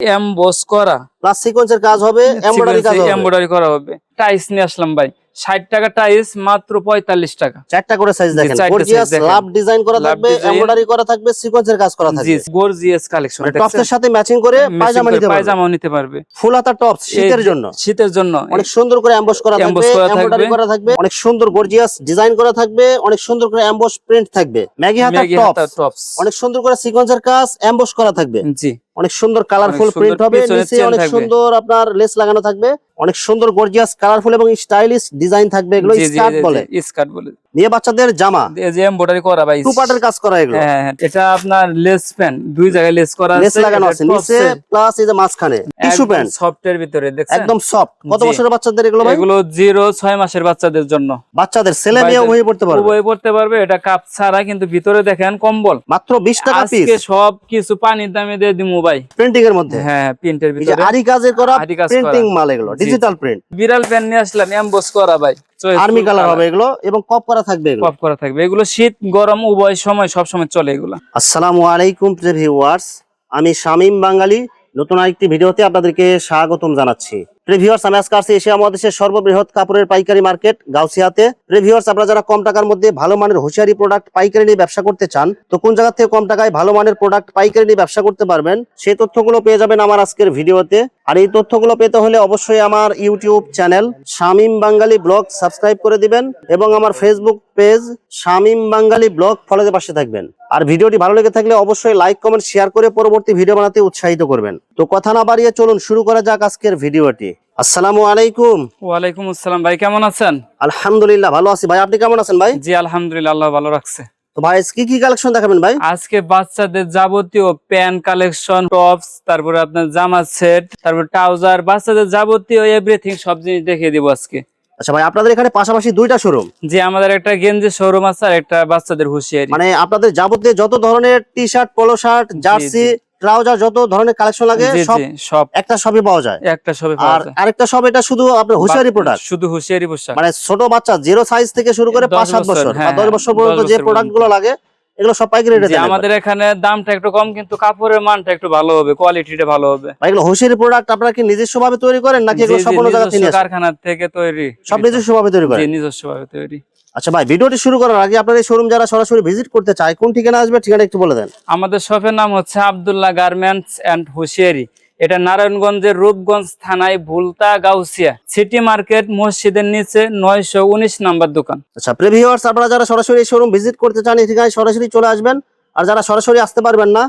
Emboss করা। Plus সিকোয়েন্সের কাজ হবে এমব্রয়ডারি কাজ হবে। এমব্রয়ডারি করা হবে। টাইস নিয়ে আসলাম ভাই। ষাট টাকা টাইস মাত্র পঁয়তাল্লিশ টাকা। চারটা করে সাইজ দেখেন। গর্জিয়াস লাভ ডিজাইন করা থাকবে এমব্রয়ডারি করা থাকবে সিকোয়েন্সের কাজ করা থাকবে। গর্জিয়াস কালেকশন টপসের সাথে ম্যাচিং করে পায়জামা নিতে পারবে। পায়জামাও নিতে পারবে। ফুল হাতা টপস শীতের জন্য। শীতের জন্য। অনেক সুন্দর করে এমবস করা থাকবে এমব্রয়ডারি করা থাকবে। অনেক সুন্দর গর্জিয়াস ডিজাইন করা থাকবে অনেক সুন্দর করে এমবস প্রিন্ট থাকবে। ম্যাগি হাতা টপস অনেক সুন্দর করে সিকোয়েন্সের কাজ এমবস করা থাকবে। জি। অনেক সুন্দর কালারফুল প্রিন্ট হবে নিচে অনেক সুন্দর আপনার লেস লাগানো থাকবে। অনেক সুন্দর গর্জিয়াস কালারফুল এবং স্টাইলিশ ডিজাইন থাকবে এগুলো স্কার্ট বলে। স্কার্ট বলে। নিয়ে বাচ্চাদের জামা। এই যে এমব্রয়ডারি করা ভাই। টু পার্টের কাজ করা এগুলো। হ্যাঁ হ্যাঁ, এটা আপনার লেস প্যান দুই জায়গায় লেস করা আছে লেস লাগানো আছে নিচে প্লাস এই যে মাঝখানে টিস্যু প্যান্ট সফটের ভিতরে দেখছেন? একদম সফট কত বছরের বাচ্চাদের এগুলো ভাই? এগুলো জিরো ছয় মাসের বাচ্চাদের জন্য। বাচ্চাদের ছেলে মেয়ে বাইরে- উভয় পড়তে পারবে। উভয় পড়তে পারবে এটা কাপ ছাড়া কিন্তু ভিতরে দেখেন কম্বল। মাত্র বিশ টাকা পিস আজকে সব কিছু পানির দামে দিয়ে দিমু ভাই। প্রিন্টিং এর মধ্যে। হ্যাঁ প্রিন্টের এই ভিতরে। আরি কাজের করা প্রিন্টিং মাল এগুলো ডিজিটাল প্রিন্ট বিড়াল প্যান নিয়ে আসলাম এমবস করা। ভাই। আর্মি কালার হবে এগুলো এবং কপ করা থাকবে কপ করা থাকবে। এগুলো শীত গরম উভয় সময় সব সময় চলে এগুলো। আসসালামু আলাইকুম ভিউয়ার্স আমি শামীম বাঙালি। নতুন আরেকটি ভিডিওতে আপনাদেরকে স্বাগতম জানাচ্ছি। প্রিভিউয়ার্স আমি আজকে আসছি এশিয়া মহাদেশের সর্ববৃহৎ কাপড়ের পাইকারি মার্কেট, গাউসিয়াতে। প্রিভিউয়ার্স আপনারা যারা কম টাকার মধ্যে ভালো মানের হুঁশিয়ারি প্রোডাক্ট পাইকারি নিয়ে ব্যবসা করতে চান, তো কোন জায়গা থেকে কম টাকায় ভালো মানের প্রোডাক্ট পাইকারি নিয়ে ব্যবসা করতে পারবেন, সেই তথ্যগুলো পেয়ে যাবেন আমার আজকের ভিডিওতে। আর এই তথ্যগুলো পেতে হলে অবশ্যই আমার YouTube channel Shamim Bangali vlog subscribe করে দিবেন এবং আমার Facebook page Shamim Bangali vlog ফলোতে পাশে থাকবেন। আর ভিডিওটি ভালো লেগে থাকলে অবশ্যই লাইক কমেন্ট শেয়ার করে পরবর্তী ভিডিও বানাতে উৎসাহিত করবেন। তো কথা না বাড়িয়ে চলুন, শুরু করা যাক আজকের ভিডিওটি। আসসালামু আলাইকুম। ওয়ালাইকুম আসসালাম। ভাই কেমন আছেন? আলহামদুলিল্লাহ ভালো আছি। ভাই আপনি কেমন আছেন ভাই? জি আলহামদুলিল্লাহ আল্লাহ ভালো রাখছে। তো ভাই কি কি কালেকশন দেখাবেন ভাই? আজকে বাচ্চাদের যাবতীয় প্যান কালেকশন টপস তারপরে আপনার জামা সেট তারপর ট্রাউজার বাচ্চাদের যাবতীয় এভরিথিং সব জিনিস দেখিয়ে দিব আজকে। আচ্ছা ভাই আপনাদের এখানে পাশাপাশি দুইটা শোরুম যে আমাদের একটা গেঞ্জি শোরুম আছে আর একটা বাচ্চাদের হুঁশিয়ারি। মানে আপনাদের যাবতীয় যত ধরনের T shirt polo shirt jersey trouser যত ধরনের কালেকশন লাগে সব সব। একটা সবই পাওয়া যায়। একটা সবই আর পাওয়া যায়। আরেকটা সব এটা শুধু আপনার হুঁশিয়ারি প্রোডাক্ট শুধু হুঁশিয়ারি পোশাক। মানে ছোট বাচ্চা জিরো সাইজ থেকে শুরু করে পাঁচ সাত বছর, বা হ্যাঁ, দশ বছর পর্যন্ত যে প্রোডাক্টগুলো লাগে এগুলো সব পাইকারি রেটে আমাদের এখানে দামটা একটু কম কিন্তু কাপড়ের মানটা একটু ভালো হবে কোয়ালিটিটা ভালো হবে। এগুলো হুঁশিয়ারি প্রোডাক্ট আপনারা কি নিজস্ব ভাবে তৈরি করেন নাকি এগুলো সব কোনো জায়গা থেকে? কারখানা থেকে তৈরি। সব নিজস্ব ভাবে তৈরি করেন? নিজস্ব ভাবে তৈরি। আচ্ছা ভাই ভিডিওটি শুরু করার আগে আপনার এই শোরুম যারা সরাসরি ভিজিট করতে চায় কোন ঠিকানা আসবে ঠিকানা একটু বলে দেন। আমাদের শপের নাম হচ্ছে আব্দুল্লাহ গার্মেন্টস এন্ড হুশিয়ারি এটা নারায়ণগঞ্জের রূপগঞ্জ থানায় ভুলতা গাউসিয়া। সিটি মার্কেট মসজিদের নিচে নয়শো উনিশ নাম্বার দোকান। আচ্ছা প্রিভিউয়ার্স আপনারা যারা সরাসরি শোরুম ভিজিট করতে চান, এই সরাসরি চলে আসবেন। আর যারা সরাসরি আসতে পারবেন না,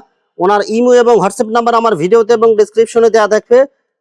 ওনার ইমো এবং হোয়াটসঅ্যাপ নাম্বার আমার ভিডিওতে এবং ডিসক্রিপশনে দেওয়া থাকবে।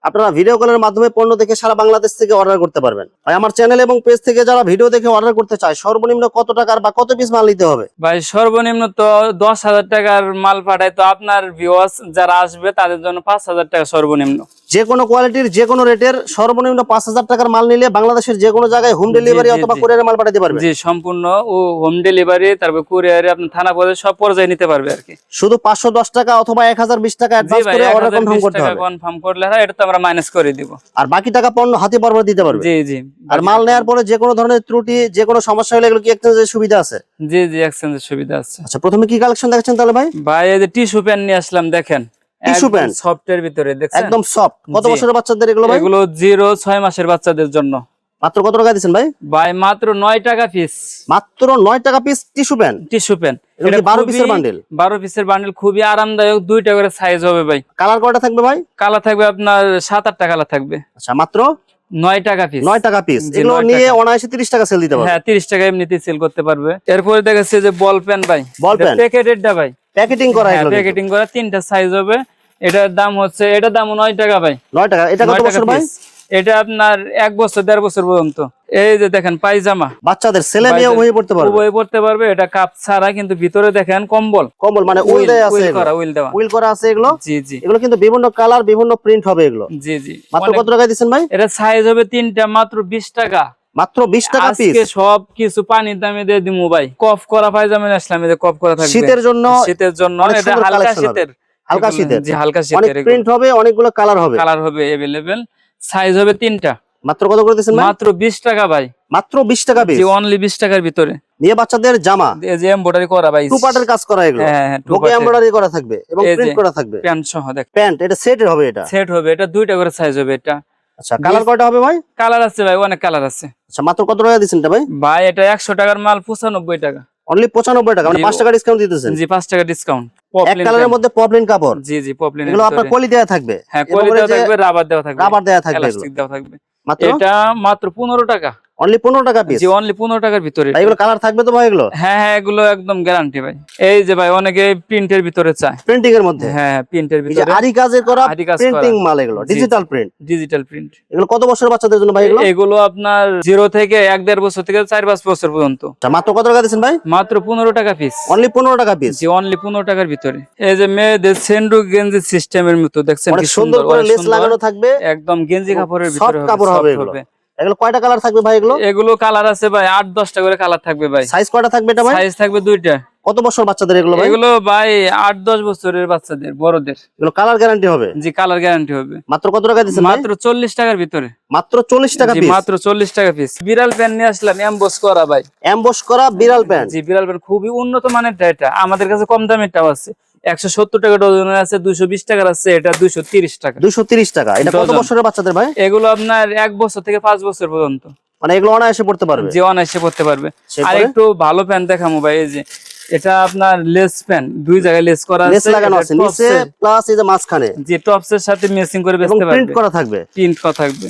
আপনারা ভিডিও কলের মাধ্যমে পণ্য দেখে সারা বাংলাদেশ থেকে অর্ডার করতে পারবেন। ভাই আমার চ্যানেল এবং পেজ থেকে যারা ভিডিও দেখে অর্ডার করতে চায়, সর্বনিম্ন কত টাকার বা কত পিস মাল নিতে হবে? ভাই, সর্বনিম্ন তো দশ হাজার টাকার মাল পাঠায় তো আপনার ভিউয়ার্স যারা আসবে তাদের জন্য পাঁচ হাজার টাকা সর্বনিম্ন। যে কোনো কোয়ালিটির যে কোনো রেটের সর্বনিম্ন পাঁচ হাজার টাকার মাল নিলে বাংলাদেশের যে কোনো জায়গায় হোম ডেলিভারি অথবা। কুরিয়ারে মাল পাঠাতে পারবে। জি সম্পূর্ণ ও হোম ডেলিভারি তারপর কুরিয়ারে আপনার থানা পর্যায়ে সব পর্যায়ে নিতে পারবে আর কি। শুধু পাঁচশো দশ টাকা অথবা এক হাজার বিশ টাকা অ্যাডভান্স করে অর্ডার কনফার্ম করতে হবে। কনফার্ম করলে হয় এটা তো আমরা মাইনাস করে দিব। আর বাকি টাকা পণ্য হাতে পরপর দিতে পারবে। জি জি। আর মাল নেওয়ার পরে যে কোনো ধরনের ত্রুটি যে কোনো সমস্যা হলে এগুলো কি এক্সচেঞ্জের সুবিধা আছে? জি জি এক্সচেঞ্জের সুবিধা আছে। আচ্ছা প্রথমে কি কালেকশন দেখাচ্ছেন তাহলে ভাই? ভাই এই যে টিস্যু প্যান নিয়ে আসলাম দেখেন। Tissue pen? সফটের ভিতরে দেখছেন? একদম সফট কত বছরের বাচ্চাদের এগুলো ভাই? এগুলো জিরো ছয় মাসের বাচ্চাদের জন্য। মাত্র কত টাকা ভাই? ভাই মাত্র টাকা পিস মাত্র টাকা piece tissue pan tissue pan এগুলো 12 পিসের বান্ডেল বারো পিসের বান্ডেল খুবই আরামদায়ক দুইটা করে সাইজ হবে ভাই। কালার কয়টা থাকবে ভাই? কালার থাকবে আপনার সাত আটটা কালার থাকবে। আচ্ছা মাত্র? নয় টাকা পিস নয় টাকা পিস এগুলো নয়। অনায়াসে তিরিশ টাকা সেল দিতে পারবে। হ্যাঁ তিরিশ টাকা এমনিতে সেল করতে পারবে। এরপরে দেখাচ্ছে যে বল পেন ভাই। বল pen? প্যাকেটেরটা ভাই। প্যাকেটিং করা এগুলো প্যাকেটিং করা তিনটা সাইজ হবে। এটার দাম হচ্ছে এটার দাম নয় টাকা ভাই। নয় টাকা? এটা কত বছর ভাই? এটা আপনার এক বছর দেড় বছর পর্যন্ত। এই যে দেখেন পায়জামা। বাচ্চাদের ছেলে মেয়ে উভয় পড়তে পারবে? উভয় পড়তে পারবে। এটা কাপ ছাড়া কিন্তু ভিতরে দেখেন কম্বল। কম্বল মানে উইল দেয়া আছে উইল করা উইল দেওয়া। উইল করা আছে এগুলো? জি জি। এগুলো কিন্তু বিভিন্ন কালার বিভিন্ন প্রিন্ট হবে এগুলো। জি জি। মাত্র কত টাকা দিচ্ছেন ভাই? এটা সাইজ হবে তিনটা মাত্র বিশ টাকা। মাত্র বিশ টাকা পিস আজকে সব কিছু পানির দামে দিয়ে দিমু ভাই। কফ করা পায়জামা আসলাম এই যে কফ করা থাকবে। শীতের জন্য শীতের জন্য এটা হালকা শীতের। হালকা শীতের। জি হালকা অনেক প্রিন্ট হবে অনেকগুলো কালার হবে। কালার হবে এভেলেবেল সাইজ হবে তিনটা। মাত্র কত করে দিচ্ছেন ভাই? মাত্র বিশ টাকা ভাই। মাত্র বিশ টাকা পিস জি অনলি বিশ টাকার ভিতরে। মেয়ে বাচ্চাদের জামা। এই যে এমব্রয়ডারি করা ভাই। টু পার্টের কাজ করা এগুলো। হ্যাঁ হ্যাঁ এর এমব্রয়ডারি করা থাকবে এবং প্রিন্ট করা থাকবে। প্যান্ট সহ দেখ। প্যান্ট এটা সেটের হবে এটা। সেট হবে এটা দুইটা করে সাইজ হবে এটা। আচ্ছা কালার কয়টা হবে ভাই? কালার আছে ভাই অনেক কালার আছে। আচ্ছা মাত্র কত টাকা দিচ্ছেন ভাই? ভাই এটা একশো টাকার মাল পঁচানব্বই টাকা। অনলি পঁচানব্বই টাকা মানে পাঁচ টাকা ডিসকাউন্ট দিতেছেন? জি পাঁচ টাকা ডিসকাউন্ট এক কালারের মধ্যে পপলিন কাপড়? জি জি পপলিন এগুলো আপনার কলি দেওয়া থাকবে? হ্যাঁ ওই দেওয়া থাকবে রাবার দেওয়া থাকবে। রাবার দেওয়া থাকবে এলাস্টিক দেওয়া থাকবে। মাত্র? এটা মাত্র পনেরো টাকা। অনলি পনেরো টাকা পিস জি অনলি পনেরো টাকার ভিতরে। এগুলো কালার থাকবে তো ভাই এগুলো? হ্যাঁ হ্যাঁ এগুলো একদম গ্যারান্টি ভাই। এই যে ভাই অনেকে প্রিন্টের ভিতরে চায়। প্রিন্টিং এর মধ্যে? হ্যাঁ প্রিন্টের এই যে ভিতরে। আরি কাজের করা। প্রিন্টিং মাল এগুলো ডিজিটাল প্রিন্ট ডিজিটাল প্রিন্ট এগুলো কত বছরের বাচ্চাদের জন্য ভাই এগুলো? এগুলো আপনার জিরো থেকে এক দেড় বছর থেকে চার পাঁচ বছর পর্যন্ত। আচ্ছা, মাত্র কত টাকা দিচ্ছেন ভাই? মাত্র পনেরো টাকা পিস অনলি পনেরো টাকা পিস জি অনলি পনেরো টাকার ভিতরে। এই যে মেয়েদের সেন্ডু গেঞ্জি সিস্টেমের মতো দেখছেন কি সুন্দর করে লেস লাগানো থাকবে। একদম গেঞ্জি কাপড়ের ভিতরে হবে, কাপড় হবে। এগুলো। কয়টা কালার থাকবে ভাই এগুলো? এগুলো কালার আছে ভাই আট দশটা করে কালার থাকবে ভাই। সাইজ কয়টা থাকবে এটা ভাই? সাইজ থাকবে দুইটা। কত বছর বাচ্চাদের এগুলো এগুলো ভাই আট দশ বছরের বাচ্চাদের বড়দের। এগুলো কালার গ্যারান্টি হবে? জি কালার গ্যারান্টি হবে। মাত্র কত টাকা দিচ্ছেন মাত্র চল্লিশ টাকার ভিতরে। মাত্র চল্লিশ টাকা মাত্র চল্লিশ টাকা পিস বিড়াল প্যান্ট নিয়ে আসলাম এমবোস করা ভাই। এমবস করা বিড়াল প্যান্ট জি বিড়াল প্যান্ট খুবই উন্নত মানের এটা আমাদের কাছে কম দামের টাও আছে। একশো সত্তর টাকা ডজনের আছে দুইশো বিশ টাকার আছে এটা দুইশো তিরিশ টাকা। দুইশো তিরিশ টাকা। এটা কত বছরের বাচ্চাদের ভাই? এগুলো আপনার এক বছর থেকে পাঁচ বছর পর্যন্ত। মানে এগুলো অনায়াসে পড়তে পারবে? যে অনায়াসে পড়তে পারবে। আর একটু ভালো প্যান্ট দেখামো ভাই এই যে এটা আপনার লেস প্যান্ট দুই জায়গায় লেস করা লেস লাগানো আছে নিচে প্লাস এই যে মাঝখানে। যে টপস এর সাথে মেসিং করে বেচতে প্রিন্ট করা থাকবে? প্রিন্ট করা থাকবে।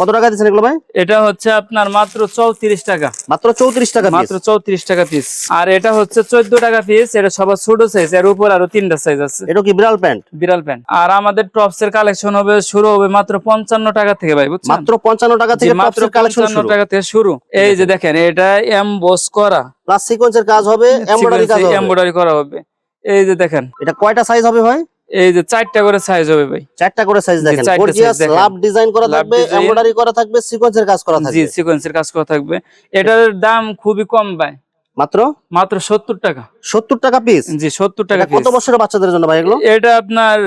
কত টাকা দিচ্ছেন এগুলো ভাই? এটা হচ্ছে আপনার মাত্র চৌত্রিশ টাকা। মাত্র চৌত্রিশ টাকা মাত্র চৌত্রিশ টাকা পিস আর এটা হচ্ছে চোদ্দ টাকা পিস এটা সবার ছোট সাইজ এর উপর আরও তিনটা সাইজ আছে। এটা কি বিড়াল প্যান্ট? বিড়াল প্যান্ট। আর আমাদের টপস এর কালেকশন হবে শুরু হবে মাত্র পঞ্চান্ন টাকা থেকে ভাই বুঝছেন? মাত্র পঞ্চান্ন টাকা থেকে মাত্র পঞ্চান্ন টাকা থেকে শুরু। এই যে দেখেন। এটা এমবস করা। প্লাস সিকোয়েন্সের কাজ হবে এমব্রয়ডারি কাজ হবে। এমব্রয়ডারি করা হবে। এই যে দেখেন। এটা কয়টা সাইজ হবে ভাই? এই যে চারটা করে সাইজ হবে ভাই। চারটা করে সাইজ দেখেন। গর্জিয়াস লাভ ডিজাইন করা থাকবে। এমব্রয়ডারি করা থাকবে সিকোয়েন্সের কাজ করা থাকবে। জি সিকোয়েন্সের কাজ করা থাকবে। এটার দাম খুবই কম ভাই। মাত্র? মাত্র সত্তর টাকা। সত্তর টাকা পিস জি সত্তর টাকা কত piece। বছরের বাচ্চাদের জন্য ভাই এগুলো? এটা আপনার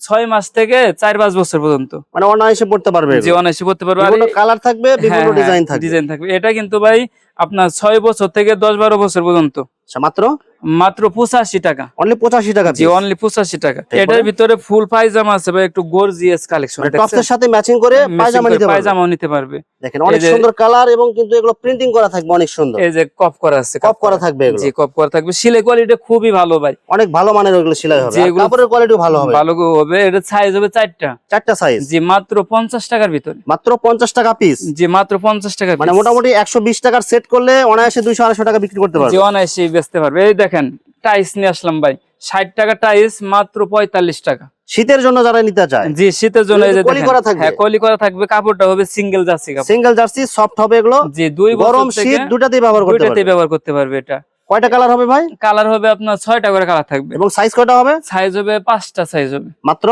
ছয় মাস থেকে চার পাঁচ বছর পর্যন্ত। মানে অনায়াসে পড়তে পারবে যে অনায়াসে পড়তে পারবে। বিভিন্ন কালার থাকবে বিভিন্ন ডিজাইন থাকবে। ডিজাইন থাকবে। এটা কিন্তু ভাই আপনার ছয় বছর থেকে দশ বারো বছর পর্যন্ত। আচ্ছা, মাত্র? মাত্র পঁচাশি টাকা। অনলি পঁচাশি টাকা জি অনলি পঁচাশি টাকা। এটার ভিতরে ফুল পায়জামা আছে ভাই একটু গর্জিয়াস কালেকশন টপসের সাথে ম্যাচিং করে পায়জামা নিতে পারবে। পায়জামাও নিতে পারবে। দেখেন অনেক সুন্দর কালার এবং কিন্তু এগুলো প্রিন্টিং করা থাকবে অনেক সুন্দর। এই যে কপ করা আছে কপ করা থাকবে এগুলো। জি কপ করা থাকবে। সিলাই কোয়ালিটি খুবই ভালো ভাই। অনেক ভালো মানের ওগুলো সেলাই হবে। কাপড়ের কোয়ালিটিও ভালো হবে। ভালো হবে এটা সাইজ হবে চারটা। চারটা সাইজ জি মাত্র পঞ্চাশ টাকার ভিতরে। মাত্র পঞ্চাশ টাকা পিস জি মাত্র পঞ্চাশ টাকা মানে মোটামুটি একশো বিশ টাকার সেট করলে অনায়াসে দুইশো আড়াইশো টাকা বিক্রি করতে পারবে। জি অনায়াসে বেচতে পারবে। এই দেখেন টাইস নিয়ে আসলাম ভাই। ষাট টাকা টাইস মাত্র পঁয়তাল্লিশ টাকা। শীতের জন্য যারা নিতে চায় জি শীতের জন্য কলি করা থাকবে? হ্যাঁ কলি করা থাকবে কাপড়টা হবে সিঙ্গেল জার্সি কাপড়। সিঙ্গেল জার্সি সফট হবে এগুলো। জি দুই গরম শীত দুটাতেই ব্যবহার করতে ব্যবহার করতে পারবে এটা। কয়টা কালার হবে ভাই? কালার হবে আপনার ছয়টা করে কালার থাকবে। এবং সাইজ কয়টা হবে? সাইজ হবে পাঁচটা সাইজ হবে। মাত্র?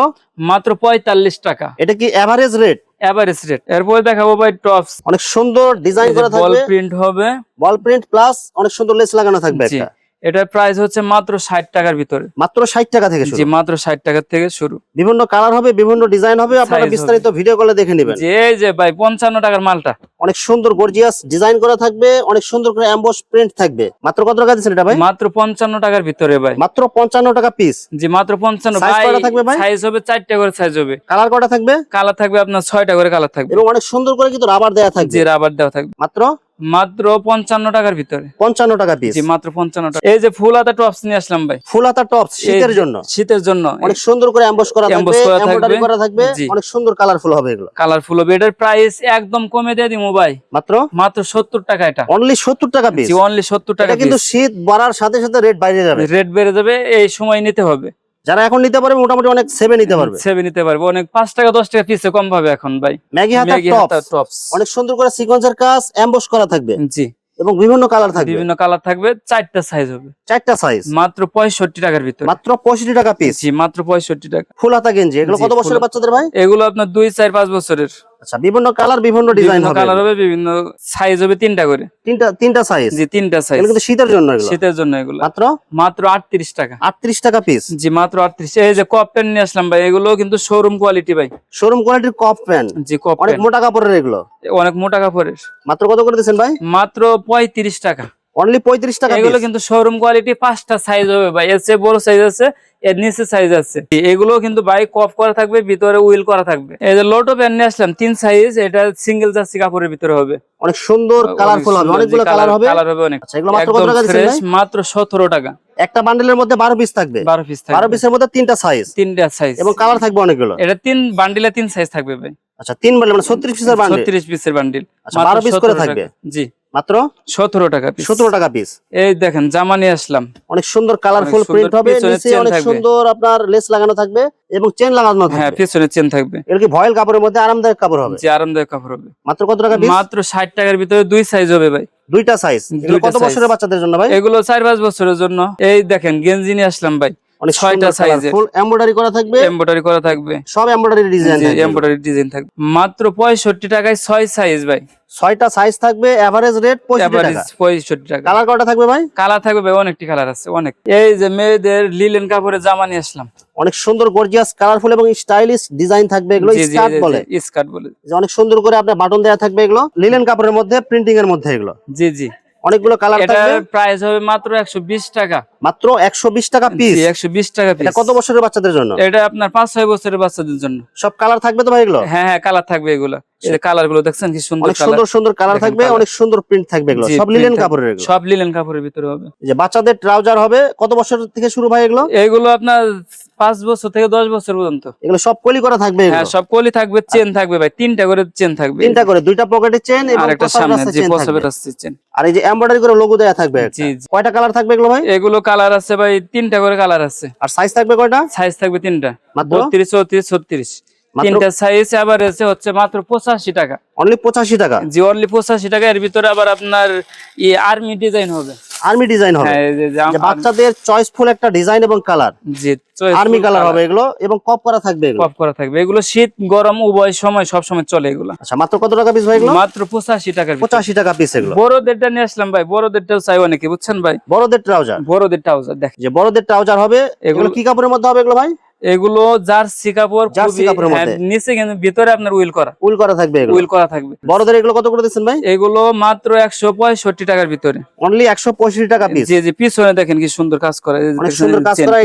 মাত্র পঁয়তাল্লিশ টাকা। এটা কি এভারেজ রেট এভারেজ রেট এরপরে দেখাবো ভাই টপস অনেক সুন্দর ডিজাইন করা বল প্রিন্ট হবে। বল প্রিন্ট প্লাস অনেক সুন্দর লেস লাগানো থাকবে একটা। এটার প্রাইস হচ্ছে মাত্র ষাট টাকার ভিতরে। মাত্র ষাট টাকা থেকে শুরু। জি মাত্র ষাট টাকার থেকে শুরু। বিভিন্ন কালার হবে বিভিন্ন ডিজাইন হবে আপনারা বিস্তারিত ভিডিও কলে দেখে নেবেন। যে এই যে ভাই পঞ্চান্ন টাকার মালটা। অনেক সুন্দর গর্জিয়াস ডিজাইন করা থাকবে অনেক সুন্দর করে এমবস প্রিন্ট থাকবে। মাত্র কত টাকা দিচ্ছেন এটা ভাই? মাত্র পঞ্চান্ন টাকার ভিতরে ভাই। মাত্র পঞ্চান্ন টাকা পিস জি মাত্র পঞ্চান্ন। থাকবে ভাই? সাইজ হবে চারটা করে সাইজ হবে। কালার কটা থাকবে? কালার থাকবে আপনার ছয়টা করে কালার থাকবে। এবং অনেক সুন্দর করে কিন্তু রাবার দেয়া থাকবে। জি রাবার দেওয়া থাকবে। মাত্র মাত্র পঞ্চান্ন টাকার ভিতরে। পঞ্চান্ন টাকা পিস মাত্র পঞ্চান্ন টাকা। এই যে ফুল হাতা টপস নিয়ে আসলাম ভাই। ফুল হাতা টপস শীতের জন্য। শীতের জন্য। অনেক সুন্দর করে এমবস করা থাকবে করা থাকবে। অনেক সুন্দর কালারফুল হবে এগুলো। কালারফুল হবে। এটার প্রাইস একদম কমে দিয়ে দিবো ভাই। মাত্র? মাত্র সত্তর টাকা এটা। অনলি সত্তর টাকা পিস জি অনলি সত্তর টাকা এটা কিন্তু শীত বাড়ার সাথে সাথে রেট বাইরে যাবে। রেট বেড়ে যাবে এই সময় নিতে হবে। যারা এখন নিতে পারবে মোটামুটি অনেক সেভে নিতে পারবে। সেভেন নিতে পারবে। অনেক পাঁচ টাকা দশ টাকা পিসে কম পাবে এখন ভাই। ম্যাগি হাতা টপস টপস অনেক সুন্দর করে সিকোয়েন্সের কাজ এমবস করা থাকবে। জি। এবং বিভিন্ন কালার থাকবে। বিভিন্ন কালার থাকবে চারটা সাইজ হবে। চারটা সাইজ মাত্র পঁয়ষট্টি টাকার ভিতরে। মাত্র পঁয়ষট্টি টাকা পিস জি মাত্র পঁয়ষট্টি টাকা। ফুল হাতা গেঞ্জি। এগুলো কত বছরের বাচ্চাদের ভাই? এগুলো আপনার দুই চার পাঁচ বছরের। আচ্ছা বিভিন্ন কালার বিভিন্ন ডিজাইন হবে। কালার হবে বিভিন্ন সাইজ হবে তিনটা করে। তিনটা তিনটা সাইজ জি তিনটা সাইজ এগুলো কিন্তু শীতের জন্য এগুলো? শীতের জন্য এগুলো। মাত্র? মাত্র আটত্রিশ টাকা। আটত্রিশ টাকা পিস জি মাত্র আটত্রিশ। এই যে কপ প্যান্ট নিয়ে আসলাম ভাই এগুলো কিন্তু শোরুম কোয়ালিটি ভাই। শোরুম কোয়ালিটির কপ প্যান্ট জি কপ অনেক মোটা কাপড়ের এগুলো? অনেক মোটা কাপড়ের। মাত্র কত করে দিচ্ছেন ভাই? মাত্র পঁয়ত্রিশ টাকা। অনলি পঁয়ত্রিশ টাকা এগুলো কিন্তু শোরুম কোয়ালিটি পাঁচটা সাইজ হবে ভাই। এর চেয়ে বড় সাইজ আছে এর নিচে সাইজ আছে। এগুলো কিন্তু বাইক কপ করা থাকবে ভিতরে উইল করা থাকবে। এই যে লোটো প্যান্ট নিয়ে আসলাম তিন সাইজ এটা সিঙ্গেল জার্সি কাপড়ের ভিতরে হবে। অনেক সুন্দর কালারফুল হবে অনেকগুলো কালার হবে। কালার হবে অনেক। আচ্ছা এগুলো মাত্র কত টাকা ভাই? মাত্র সতেরো টাকা। একটা বান্ডেলের মধ্যে বারো পিস থাকবে? বারো পিস বারো থাকবে পিসের মধ্যে তিনটা সাইজ তিনটা সাইজ এবং কালার থাকবে অনেকগুলো? এটা তিন বান্ডিলে তিন সাইজ থাকবে ভাই। আচ্ছা তিন বান্ডেল মানে ছত্রিশ পিসের বান্ডেল ছত্রিশ পিসের বান্ডিল আচ্ছা, 12 piece করে থাকবে? জি। মাত্র সতেরো টাকা পিস সতেরো টাকা পিস এই দেখেন জামা নিয়ে আসলাম। অনেক সুন্দর কালারফুল প্রিন্ট হবে নিচে অনেক সুন্দর আপনার লেস লাগানো থাকবে এবং চেন লাগানো হ্যাঁ পিছনে চেন থাকবে। এগুলো কি ভয়েল কাপড়ের মধ্যে আরামদায়ক কাপড় হবে? যে আরামদায়ক কাপড় হবে। মাত্র কত টাকা পিস মাত্র ষাট টাকার ভিতরে দুই সাইজ হবে ভাই। দুইটা সাইজ কত বছরের বাচ্চাদের জন্য ভাই? এগুলো চার পাঁচ বছরের জন্য। এই দেখেন গেঞ্জি নিয়ে আসলাম ভাই। অনেক ছয়টা এর। ফুল এমব্রয়ডারি করা থাকবে? এমব্রয়ডারি করা থাকবে। সব এমব্রয়ডারি ডিজাইন এমব্রয়ডারি ডিজাইন থাকবে। মাত্র পঁয়ষট্টি টাকায় ছয় সাইজ ভাই। ছয়টা সাইজ থাকবে এভারেজ রেট পঁয়ষট্টি এভারেজ টাকা। পঁয়ষট্টি টাকা। কালার কয়টা থাকবে ভাই? কালার থাকবে ভাই অনেকটি কালার আছে অনেক। এই যে মেয়েদের লিলেন কাপড়ের জামা নিয়ে আসলাম। অনেক সুন্দর গর্জিয়াস কালারফুল এবং স্টাইলিশ ডিজাইন থাকবে এগুলো স্কার্ট বলে। স্কার্ট বলে। যে অনেক সুন্দর করে আপনার বাটন দেওয়া থাকবে এগুলো লিলেন কাপড়ের মধ্যে প্রিন্টিং এর মধ্যে এগুলো। জি জি। অনেকগুলো কালার থাকবে। প্রাইস হবে মাত্র একশো বিশ টাকা। মাত্র একশো বিশ টাকা পিস একশো বিশ টাকা পিস এটা কত বছরের বাচ্চাদের জন্য? এটা আপনার পাঁচ ছয় বছরের বাচ্চাদের জন্য। সব কালার থাকবে তো ভাই এগুলো? হ্যাঁ হ্যাঁ কালার থাকবে এগুলো। এই কালারগুলো দেখছেন কি সুন্দর কালার সুন্দর সুন্দর কালার থাকবে অনেক সুন্দর প্রিন্ট থাকবে এগুলো। সব লিলেন কাপড়ের এগুলো। সব লিলেন কাপড়ের ভিতরে হবে। এই যে বাচ্চাদের ট্রাউজার হবে কত বছর থেকে শুরু ভাই এগুলো? এগুলো আপনার পাঁচ বছর থেকে দশ বছর পর্যন্ত। এগুলো সব কলি করা থাকবে হ্যাঁ সব কলি থাকবে চেন থাকবে ভাই তিনটা করে চেন থাকবে। তিনটা করে দুইটা পকেটে চেন এবং একটা সামনে যে পছবের আসছে চেন আর এই যে এমব্রয়ডারি করে লোগো দেয়া থাকবে জি, জি। কয়টা কালার থাকবে এগুলো ভাই? এগুলো কালার আছে ভাই তিনটা করে কালার আছে। আর সাইজ থাকবে কয়টা? সাইজ থাকবে তিনটা। মাত্র? বত্রিশ চৌত্রিশ ছত্রিশ। মাত্র? তিনটা সাইজ আবার এসে হচ্ছে মাত্র পঁচাশি টাকা। অনলি পঁচাশি টাকা? জি অনলি পঁচাশি টাকা এর ভিতরে আবার আপনার আর্মি ডিজাইন হবে। আর্মি ডিজাইন হবে। হ্যাঁ বাচ্চাদের চয়েসফুল একটা ডিজাইন এবং কালার জি আর্মি কালার হবে এগুলো এবং কপ করা থাকবে এগুলো। কপ করা থাকবে। এগুলো শীত গরম উভয় সময় সব সময় চলে এগুলো। আচ্ছা মাত্র কত টাকা পিস ভাই এগুলো? মাত্র পঁচাশি টাকার ভিতরে। পঁচাশি টাকা পিস এগুলো। বড়দেরটা নিয়ে আসলাম ভাই। বড়দেরটাও চাই অনেকে বুঝছেন ভাই? বড়দের ট্রাউজার বড়দের ট্রাউজার দেখ যে বড়দের ট্রাউজার হবে এগুলো- কি কাপড়ের মধ্যে হবে এগুলো ভাই? এগুলো যার সিকাপুর হ্যাঁ। নিচে কিন্তু ভিতরে আপনার উইল করা। উইল করা থাকবে উইল করা থাকবে। বড়দের এগুলো কত করে দিচ্ছেন ভাই? এগুলো মাত্র একশো পঁয়ষট্টি টাকার ভিতরে। অনলি একশো পঁয়ষট্টি টাকা পিস জি যে পিছনে দেখেন কি সুন্দর কাজ করে। সুন্দর কাজ করা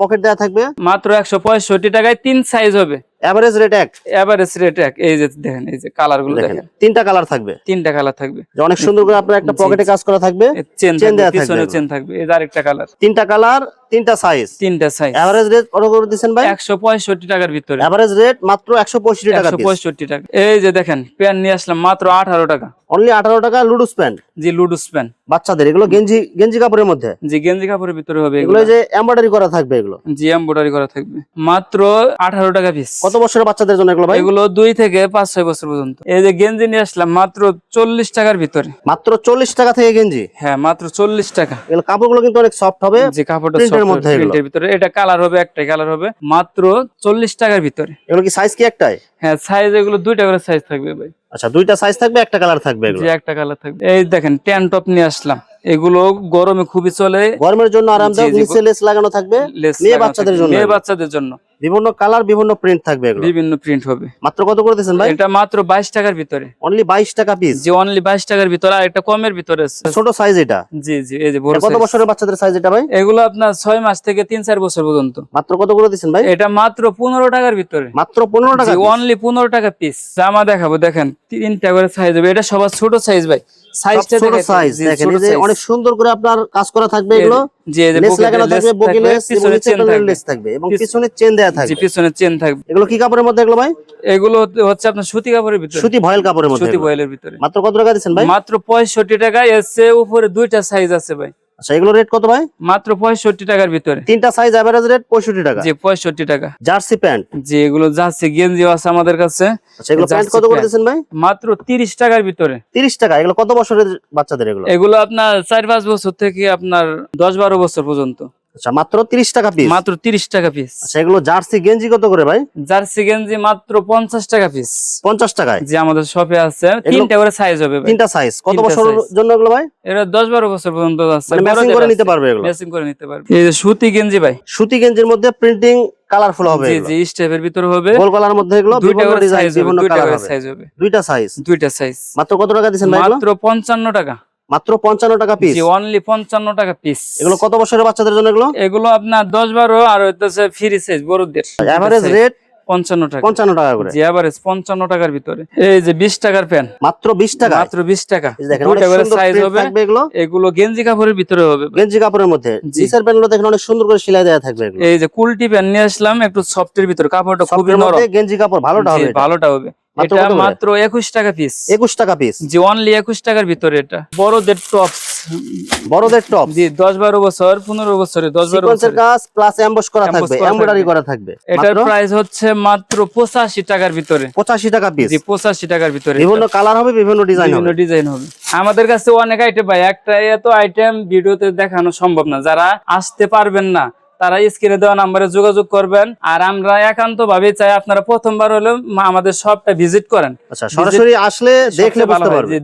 পকেট দেওয়া থাকবে। মাত্র একশো পঁয়ষট্টি টাকায় তিন সাইজ হবে। এভারেজ রেট এক। এভারেজ রেট এক। এই যে দেখেন এই যে কালারগুলো দেখেন তিনটা কালার থাকবে। তিনটা কালার থাকবে। অনেক সুন্দর করে আপনার একটা পকেটে কাজ করা থাকবে চেন চেন থাকবে দেয়া থাকবে পিছনে চেন থাকবে। এই আরেকটা কালার তিনটা কালার তিনটা সাইজ তিনটা সাইজ এভারেজ রেট কত করে দিচ্ছেন ভাই? একশো পঁয়ষট্টি টাকার ভিতরে। এভারেজ রেট মাত্র একশো পঁয়ষট্টি টাকা একশো পঁয়ষট্টি টাকা। এই যে দেখেন প্যান নিয়ে আসলাম মাত্র আঠারো টাকা। অনলি আঠারো টাকা লুডুস প্যান্ট জি লুডুস প্যান বাচ্চাদের এগুলো গেঞ্জি গেঞ্জি কাপড়ের মধ্যে? জি গেঞ্জি কাপড়ের ভিতরে হবে এগুলো যে এমব্রয়ডারি করা থাকবে এগুলো? জি এমব্রয়ডারি করা থাকবে। মাত্র আঠারো টাকা পিস কত বছরের বাচ্চাদের জন্য এগুলো ভাই? এগুলো দুই থেকে পাঁচ ছয় বছর পর্যন্ত। এই যে গেঞ্জি নিয়ে আসলাম মাত্র চল্লিশ টাকার ভিতরে। মাত্র চল্লিশ টাকা থেকে গেঞ্জি? হ্যাঁ মাত্র চল্লিশ টাকা। এগুলো কাপড়গুলো কিন্তু অনেক সফট হবে। যে কাপড়টা এর মধ্যে এগুলো। ভিতরে। এটা কালার হবে একটাই কালার হবে। মাত্র চল্লিশ টাকার ভিতরে। এগুলো কি সাইজ কি একটাই? হ্যাঁ সাইজ এগুলো দুইটা করে সাইজ থাকবে ভাই। আচ্ছা দুইটা সাইজ থাকবে একটা কালার থাকবে এগুলো? একটা কালার থাকবে। এই দেখেন ট্যান টপ নিয়ে আসলাম। এগুলো গরমে খুবই চলে। গরমের জন্য আরামদায়ক জি, জি, নিচে লেস লাগানো থাকবে মেয়ে বাচ্চাদের জন্য। মেয়ে বাচ্চাদের জন্য। বিভিন্ন কালার বিভিন্ন প্রিন্ট থাকবে এগুলো। বিভিন্ন প্রিন্ট হবে। মাত্র কত করে দিচ্ছেন ভাই? এটা মাত্র বাইশ টাকার ভিতরে। অনলি বাইশ টাকা পিস যে অনলি বাইশ টাকার ভিতরে আর একটা কমের ভিতরে ছোট সাইজ এটা? জি জি এই যে বড় কত বছরের বাচ্চাদের সাইজ এটা ভাই? এগুলো আপনার ছয় মাস থেকে তিন চার বছর পর্যন্ত। মাত্র কত করে দিচ্ছেন ভাই? এটা মাত্র পনেরো টাকার ভিতরে। মাত্র পনেরো টাকা piece। অনলি পনেরো টাকা পিস জামা দেখাবো দেখেন তিনটা করে সাইজ হবে। এটা সবার ছোট সাইজ ভাই। সাইজটা ছোট সাইজ দেখেন এই যে অনেক সুন্দর করে আপনার কাজ করা থাকবে এগুলো। যে লেস লাগানো থাকবে বগি লেস পিছনে চেন থাকবে। লেস থাকবে এবং পিছনে চেন দেয়া জি থাকবে। পিছনে চেন থাকবে। এগুলো কি কাপড়ের মধ্যে এগুলো ভাই? এগুলো হচ্ছে আপনার সুতি কাপড়ের ভিতরে। সুতি ভয়েল কাপড়ের মধ্যে সুতি এগুলো। ভিতরে। মাত্র কত টাকা দিচ্ছেন ভাই? মাত্র পঁয়ষট্টি টাকা এসে উপরে দুইটা সাইজ আছে ভাই। আচ্ছা এগুলো রেট কত ভাই? মাত্র পঁয়ষট্টি টাকার ভিতরে। তিনটা সাইজ এভারেজ রেট পঁয়ষট্টি টাকা। যে পঁয়ষট্টি টাকা। জার্সি প্যান্ট এগুলো যাচ্ছে গেঞ্জি আছে আমাদের কাছে। আচ্ছা এগুলো প্যান্ট কত করে। ভাই? মাত্র তিরিশ টাকার ভিতরে। তিরিশ টাকা এগুলো কত বছরের বাচ্চাদের এগুলো? এগুলো আপনার চার পাঁচ বছর থেকে আপনার দশ বারো বছর পর্যন্ত। আচ্ছা মাত্র তিরিশ টাকা পিস মাত্র তিরিশ টাকা পিস আচ্ছা এগুলো জার্সি গেঞ্জি কত করে ভাই? জার্সি গেঞ্জি মাত্র পঞ্চাশ টাকা পিস পঞ্চাশ টাকায়? যে আমাদের শপে আছে। তিনটা করে সাইজ হবে তিনটা সাইজ কত বছরের জন্য এগুলো ভাই? এটা দশ বারো বছর পর্যন্ত আছে। মানে ম্যাচিং করে নিতে পারবে এগুলো? ম্যাচিং করে নিতে পারবে। এই যে সুতি গেঞ্জি ভাই। সুতি গেঞ্জির মধ্যে প্রিন্টিং কালারফুল হবে জি জি স্টেপের ভিতরে হবে। গোল গলার মধ্যে এগুলো বিভিন্ন ডিজাইন হবে বিভিন্ন দুইটা কালার সাইজ দুইটা সাইজ দুইটা সাইজ মাত্র কত টাকা ভাই মাত্র পঞ্চান্ন টাকা। মাত্র পঞ্চান্ন টাকা পিস অনলি পঞ্চান্ন টাকা পিস এগুলো কত বছরের বাচ্চাদের জন্য এগুলো? এগুলো আপনার দশ বারো আর হইতেছে ফ্রি সাইজ বড়দের। এভারেজ রেট পঞ্চান্ন টাকা। পঞ্চান্ন টাকা করে। জি এভারেজ পঞ্চান্ন টাকার ভিতরে। এই যে বিশ টাকার প্যান মাত্র বিশ টাকা? মাত্র বিশ টাকা। সাইজ হবে। এগুলো। এগুলো গেঞ্জি কাপড়ের ভিতরে হবে। গেঞ্জি কাপড়ের মধ্যে। জি। নিচের প্যান্টগুলো দেখেন অনেক সুন্দর করে সেলাই দেওয়া থাকবে এই যে কুলটি প্যান নিয়ে আসলাম একটু সফটের ভিতরে। কাপড়টা খুবই নরম। গেঞ্জি কাপড় ভালোটা হবে ভালোটা হবে। এটা মাত্র টাকা পিস একুশ টাকা পিস জি অনলি একুশ টাকার ভিতরে এটা। বড়দের টপস বড়দের টপ জি বছর পনেরো বছরে দশ বারো সিকোয়েন্সের কাজ প্লাস এমবস করা থাকবে এমব্রয়ডারি থাকবে। করা থাকবে। এটার প্রাইস হচ্ছে মাত্র পঁচাশি টাকার ভিতরে। পঁচাশি টাকা পিস জি পঁচাশি টাকার ভিতরে বিভিন্ন কালার হবে বিভিন্ন ডিজাইন বিভিন্ন ডিজাইন হবে। আমাদের কাছে অনেক আইটেম ভাই একটা এত আইটেম ভিডিওতে দেখানো সম্ভব না। যারা আসতে পারবেন না তারা স্ক্রিনে দেওয়া নাম্বারে যোগাযোগ করবেন। আর আমরা একান্ত ভাবে চাই আপনারা প্রথমবার হলেও আমাদের সবটা ভিজিট করেন। আচ্ছা সরাসরি আসলে দেখলে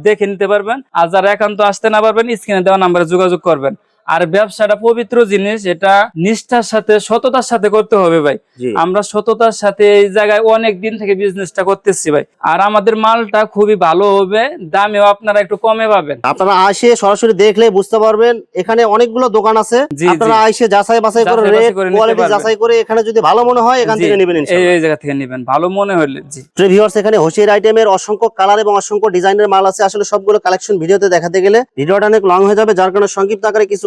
দেখে নিতে পারবেন। আর যারা একান্ত আসতে না পারবেন স্ক্রিনে দেওয়া নাম্বারে যোগাযোগ করবেন। আর ব্যবসাটা পবিত্র জিনিস এটা নিষ্ঠার সাথে সততার সাথে করতে হবে ভাই। আমরা সততার সাথে এই জায়গায় অনেক দিন থেকে বিজনেসটা করতেছি ভাই। আর আমাদের মালটা খুবই ভালো হবে দামেও আপনারা একটু কমে পাবেন। আপনারা আসে সরাসরি দেখলে বুঝতে পারবেন এখানে অনেকগুলো দোকান আছে। আপনারা আইসে যাচাই বাছাই করে রেট কোয়ালিটি যাচাই করে এখানে যদি ভালো মনে হয় এখান থেকে নেবেন এই ইনশাআল্লাহ। এই জায়গা থেকে নেবেন। ভালো মনে হলে জি। ভিউয়ার্স এখানে হোসিয়ার আইটেমের অসংখ্য কালার এবং অসংখ্য ডিজাইনের মাল আছে। আসলে সবগুলো কালেকশন ভিডিওতে দেখাতে গেলে ভিডিওটা অনেক লং হয়ে যাবে যার কারণে সংক্ষিপ্ত আকারে কিছু